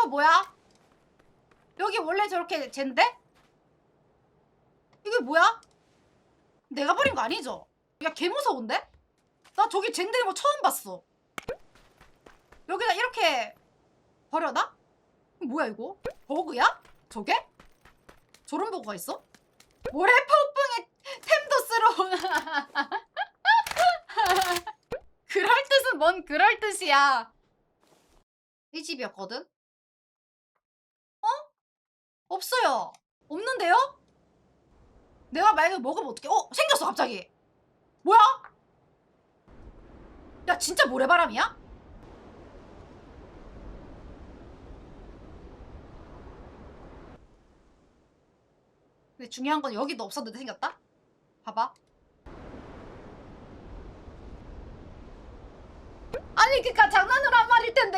이거 뭐야? 여기 원래 저렇게 젠데? 이게 뭐야? 내가 버린 거 아니죠? 야 개 무서운데? 나 저기 젠데 뭐 처음 봤어. 여기다 이렇게 버려놔? 이거 뭐야 이거? 버그야? 저게? 저런 버그가 있어? 모래 폭풍에 템도 쓰러 그럴 뜻은 뭔 그럴 뜻이야. 이 집이었거든? 어? 없어요. 없는데요? 내가 만약에 먹으면 어떡해? 어? 생겼어 갑자기. 뭐야? 야 진짜 모래바람이야? 근데 중요한 건 여기도 없었는데 생겼다? 봐봐. 아니 그니까 장난으로 한 말일 텐데